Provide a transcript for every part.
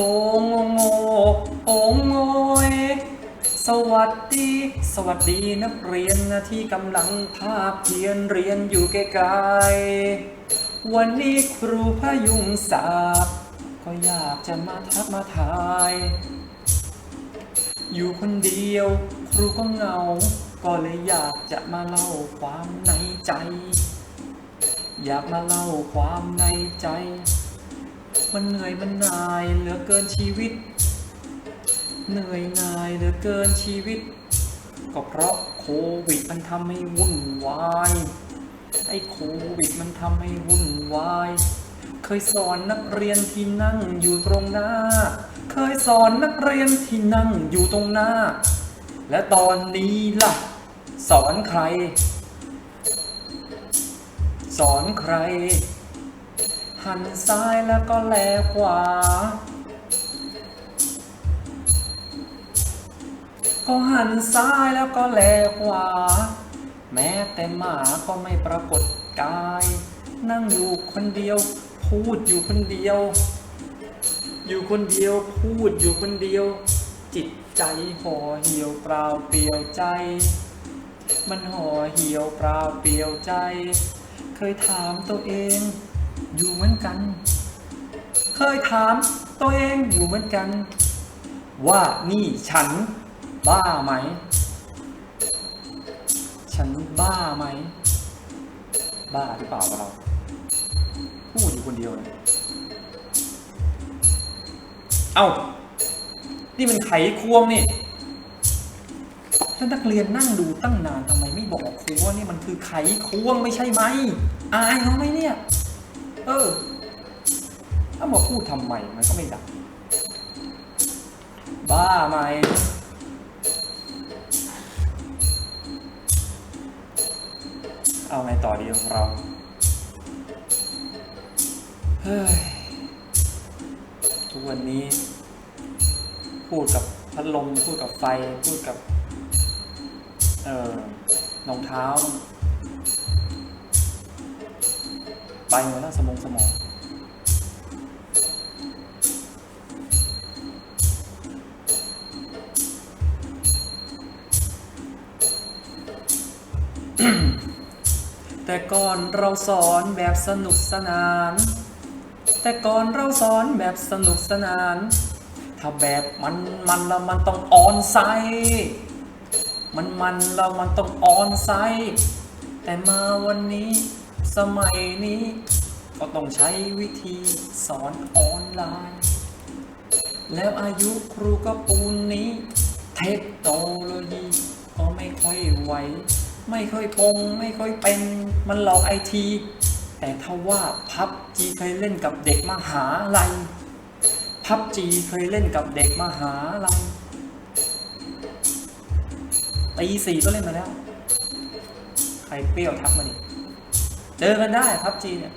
งโงโงโงยสวัสดี สวัสดีนักเรียนนะที่กำลังภาคเพียนเรียนอยู่ไกลๆวันนี้ครูพยุงศักดิ์ก็อยากจะมาทักมาทาย อยู่คนเดียว ครูก็เหงา ก็เลยอยากจะมาเล่าความในใจ อยากมาเล่าความในใจ มันเหนื่อยมันนายเหลือเกินชีวิต เหนื่อยนายเหลือเกินชีวิต ก็เพราะโควิดมันทำให้วุ่นวายไอ้โควิดมันทำให้วุ่นวายเคยสอนนักเรียนที่นั่งอยู่ตรงหน้า เคยสอนนักเรียนที่นั่งอยู่ตรงหน้า และตอนนี้ล่ะ สอนใคร สอนใคร หันซ้ายแล้วก็แลขวา ก็หันซ้ายแล้วก็แลขวา แม้แต่หมาก็ไม่ปรากฏกาย นั่งอยู่คนเดียว พูดอยู่คนเดียว อยู่คนเดียวพูดอยู่คนเดียว จิตใจห่อเหี่ยวเปล่าเปลี่ยวใจ มันห่อเหี่ยวเปล่าเปลี่ยวใจ เคยถามตัวเอง อยู่เหมือนกัน เคยถามตัวเองอยู่เหมือนกัน ว่านี่ฉันบ้าไหม ฉันบ้าไหม บ้าหรือเปล่าเราพูดอยู่คนเดียวเลยเอ้า นี่มันไขควงนี่ถ้านักเรียนนั่งดูตั้งนานทำไมไม่บอกครูว่านี่มันคือไขควงไม่ใช่ไหม อายเขาไหมเนี่ย เออถ้ามาพูดทำไมมันก็ไม่ดังบ้าไหมเอาไงต่อดีของเรา เฮ้ย ทุกวันนี้ พูดกับพัดลม พูดกับไฟ พูดกับ เอ่อรองเท้า ไปหมดแล้วสมองสมองแต่ก่อนเราสอนแบบสนุกสนาน แต่ก่อนเราสอนแบบสนุกสนาน ถ้าแบบมันมันแล้วมันต้องออนไซต์มันมันแล้วมันต้องออนไซต์แต่มาวันนี้ สมัยนี้ก็ต้องใช้วิธีสอนออนไลน์ แล้วอายุครูก็ปูนนี้ เทคโนโลยีก็ไม่ค่อยไหวไม่ค่อยปงไม่ค่อยเป็นมันหลอกไอที แต่ถ้าว่าพับจีเคยเล่นกับเด็กมหาลัยพับจีเคยเล่นกับเด็กมหาลัยตีสี่ก็เล่นมาแล้ว ใครเปรี้ยวทักมาดิ เจอกันได้พับจีเนี่ย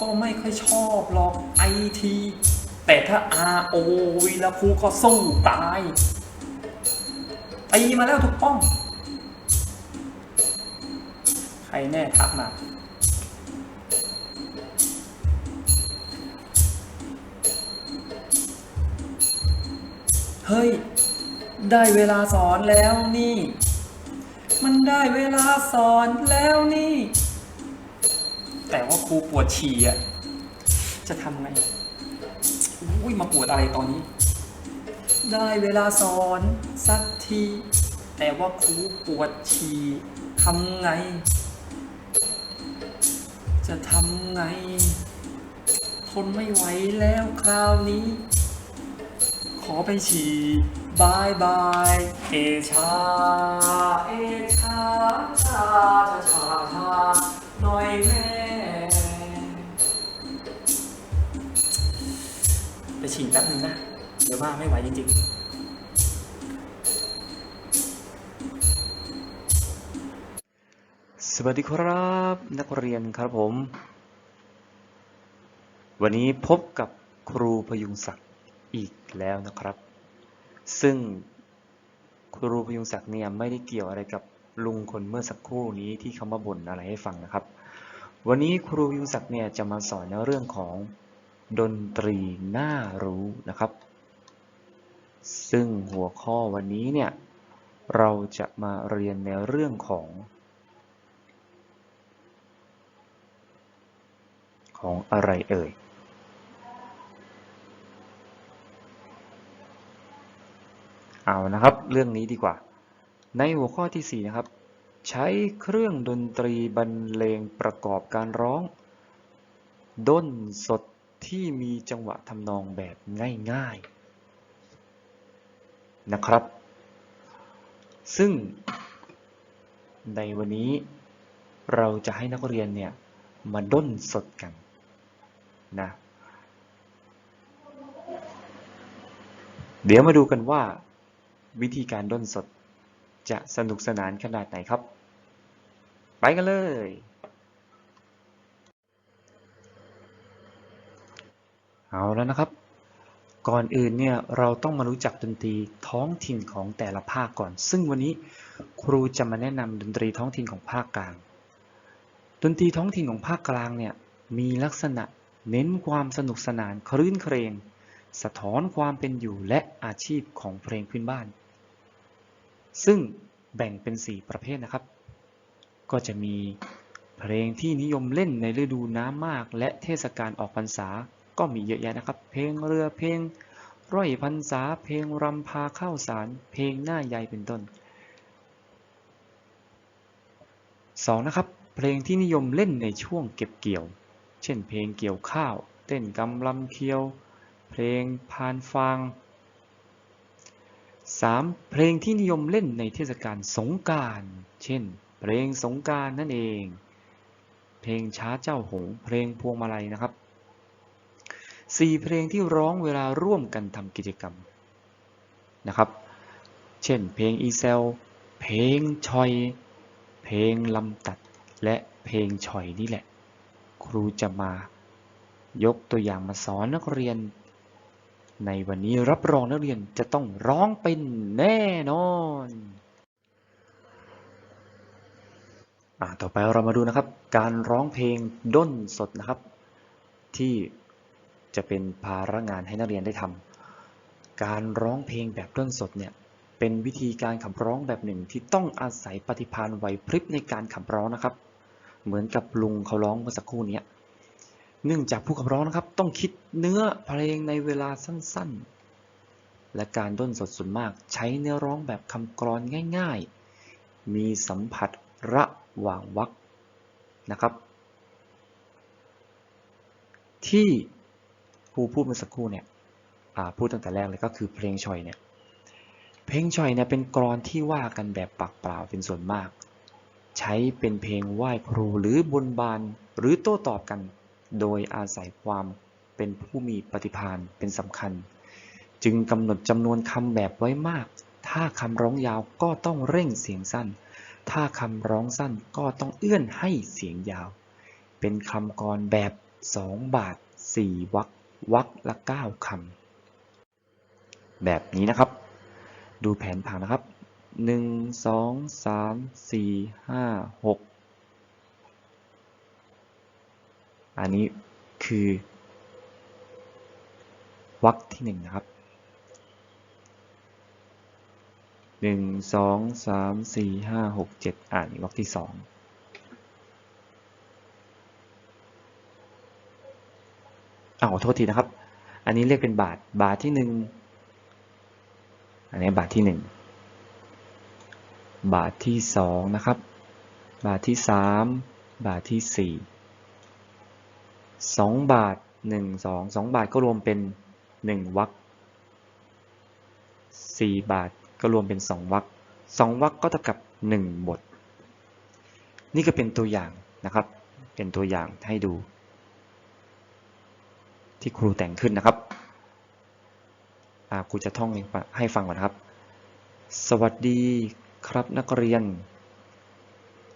ก็ไม่ค่อยชอบหรอกไอทีแต่ถ้า RO แลคูก็สู้ตายตีมาแล้วทุกป้อง ใครแน่ทักมาเฮ้ย ได้เวลาสอนแล้วนี่ มันได้เวลาสอนแล้วนี่ แต่ว่าครูปวดฉี่อะ จะทำไงอุ้ยมาปวดอะไรตอนนี้ ได้เวลาสอนสักที แต่ว่าครูปวดฉี่ทำไง จะทำไง ทนไม่ไหวแล้วคราวนี้ ขอไปฉี่ บายบายเอชา เอชาชาชาชาชาหน่อยแม่ ไปฉี่แป๊บนึงนะ เดี๋ยวว่าไม่ไหวจริงๆสวัสดีครับนักเรียนครับผม วันนี้พบกับครูพยุงศักดิ์อีกแล้วนะครับ ซึ่งครูพยุงศักดิ์เนี่ยไม่ได้เกี่ยวอะไรกับลุงคนเมื่อสักครู่นี้ที่เขามาบ่นอะไรให้ฟังนะครับ วันนี้ครูพยุงศักดิ์เนี่ยจะมาสอนในเรื่องของดนตรีน่ารู้นะครับ ซึ่งหัวข้อวันนี้เนี่ยเราจะมาเรียนในเรื่องของของอะไรเอ่ย เอานะครับ เรื่องนี้ดีกว่า ในหัวข้อที่ 4 นะครับ ใช้เครื่องดนตรีบรรเลงประกอบการร้อง ด้นสดที่มีจังหวะทำนองแบบง่ายๆนะครับ ซึ่ง ในวันนี้เราจะให้นักเรียนเนี่ยมาด้นสดกันนะเดี๋ยวมาดูกันว่า วิธีการด้นสด จะสนุกสนานขนาดไหนครับ ไปกันเลย เอาแล้วนะครับ ก่อนอื่นเนี่ยเราต้องมารู้จักดนตรีท้องถิ่นของแต่ละภาคก่อน ซึ่งวันนี้ครูจะมาแนะนำดนตรีท้องถิ่นของภาคกลาง ดนตรีท้องถิ่นของภาคกลางเนี่ยมีลักษณะเน้นความสนุกสนานคลื่นเครงสะท้อนความเป็นอยู่และอาชีพของเพลงพื้นบ้าน ซึ่งแบ่งเป็น 4 ประเภทนะครับ ก็จะมีเพลงที่นิยมเล่นในฤดูน้ำมาก และเทศกาลออกพรรษาก็มีเยอะแยะนะครับ เพลงเรือเพลงร้อยพรรษา เพลงรำพาข้าวสาร เพลงหน้าใยเป็นต้น 2. นะครับ เพลงที่นิยมเล่นในช่วงเก็บเกี่ยว เช่น เพลงเกี่ยวข้าว เต้นกำลำเคียว เพลงพานฟาง 3. เพลงที่นิยมเล่นในเทศกาลสงการเช่น เพลงสงการนั่นเอง เพลงช้าเจ้าหง เพลงพวงมาลัยนะครับ 4. เพลงที่ร้องเวลาร่วมกันทำกิจกรรมนะครับ เช่น เพลงอีเซล เพลงชอย เพลงลำตัด และเพลงชอยนี่แหละ ครูจะมายกตัวอย่างมาสอนนักเรียน ในวันนี้รับรองนักเรียนจะต้องร้องเป็นแน่นอนอ่าต่อไปเรามาดูนะครับ การร้องเพลงด้นสดนะครับ ที่จะเป็นภาระงานให้นักเรียนได้ทำการร้องเพลงแบบด้นสดเนี่ยเป็นวิธีการขับร้องแบบหนึ่งที่ต้องอาศัยปฏิภาณไหวพริบในการขับร้องนะครับ เหมือนกับลุงเขาร้องเมื่อสักครู่นี้ เนื่องจากผู้ขับร้องนะครับ ต้องคิดเนื้อเพลงในเวลาสั้นๆ และการด้นสดส่วนมากใช้เนื้อร้องแบบคำกรอนง่ายๆ มีสัมผัสระหว่างวรรคนะครับ ที่ครูพูดเมื่อสักครู่เนี่ยพูดตั้งแต่แรกเลยก็คือเพลงชอยเนี่ยเพลงชอยเนี่ยเป็นกรอนที่ว่ากันแบบปากเปล่าเป็นส่วนมาก ใช้เป็นเพลงไหว้ครูหรือบนบานหรือโต้ตอบกัน โดยอาศัยความเป็นผู้มีปฏิภาณเป็นสำคัญ จึงกำหนดจำนวนคำแบบไว้มาก ถ้าคำร้องยาวก็ต้องเร่งเสียงสั้น ถ้าคำร้องสั้นก็ต้องเอื้อนให้เสียงยาว เป็นคำกรแบบ2บาท4วรรควรรคละ9คำแบบนี้นะครับ ดูแผนผังนะครับ1 2 3 4 5 6อั อันนี้คือวรรคที่1นะครับ1 2 3 4 5 6 7อ่านวรรคที่2อ้าวขอโทษทีนะครับ อันนี้เรียกเป็นบาท บาทที่หนึ่งอันนี้บาทที่หนึ่งบาทที่สองนะครับ บาทที่สามบาทที่สี่ สองบาทหนึ่งสองสองบาทก็รวมเป็นหนึ่งวรรคสี่บาทก็รวมเป็นสองวรรคสองวรรคก็เท่ากับหนึ่งบท นี่ก็เป็นตัวอย่างนะครับ เป็นตัวอย่างให้ดู ที่ครูแต่งขึ้นนะครับครูจะท่องให้ฟังก่อนนะครับ สวัสดีครับนักเรียน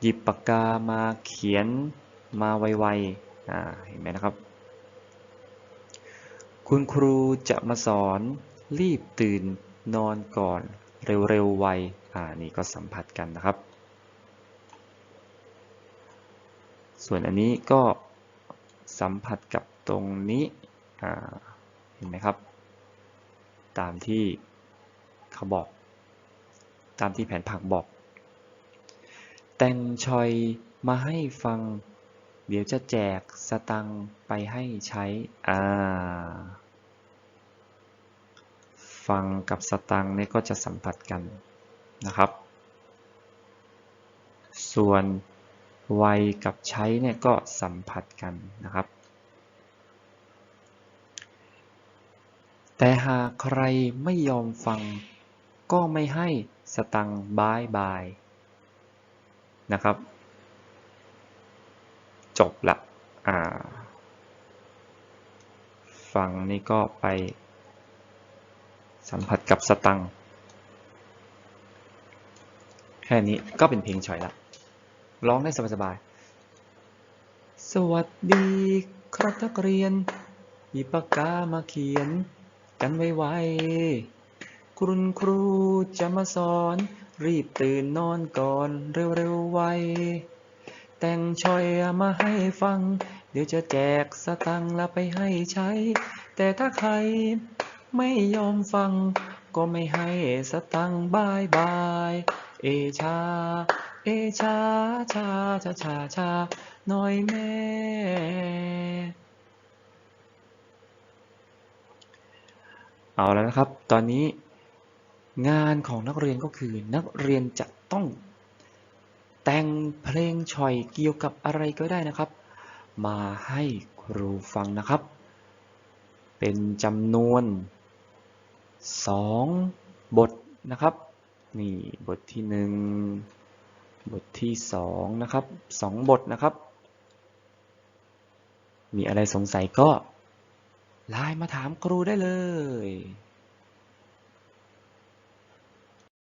หยิบปากกามาเขียนมาไวๆ เห็นไหมนะครับ คุณครูจะมาสอนรีบตื่นนอนก่อนเร็วๆไวอ่านี่ก็สัมผัสกันนะครับ ส่วนอันนี้ก็สัมผัสกับตรงนี้อ่าเห็นไหมครับ ตามที่เขาบอก ตามที่แผนผังบอก แต่งชอยมาให้ฟัง เดี๋ยวจะแจกสตังไปให้ใช้ อ่า ฟังกับสตังเนี่ยก็จะสัมผัสกันนะครับ ส่วนวัยกับใช้เนี่ยก็สัมผัสกันนะครับ แต่หากใครไม่ยอมฟังก็ไม่ให้สตังบายบายนะครับ จบละอ่าฟังนี่ก็ไปสัมผัสกับสตังแค่นี้ก็เป็นเพลงฉอยละร้องได้สบายๆ สวัสดีครับนักเรียนหยิบปากกามาเขียน กันไวๆคุณครูจะมาสอน รีบตื่นนอนก่อนเร็วๆไว แต่งชอยมาให้ฟัง เดี๋ยวจะแจกสตังค์แล้วไปให้ใช้ แต่ถ้าใครไม่ยอมฟัง ก็ไม่ให้สตังค์บายบาย เอชา เอชาชาชาชาชาหน่อยแม่เอาแล้วนะครับ ตอนนี้งานของนักเรียนก็คือนักเรียนจะต้อง แต่งเพลงฉ่อยเกี่ยวกับอะไรก็ได้นะครับ มาให้ครูฟังนะครับ เป็นจำนวน 2 บทนะครับ นี่บทที่ 1 บทที่ 2 นะครับ 2 บทนะครับ มีอะไรสงสัยก็ไลน์มาถามครูได้เลย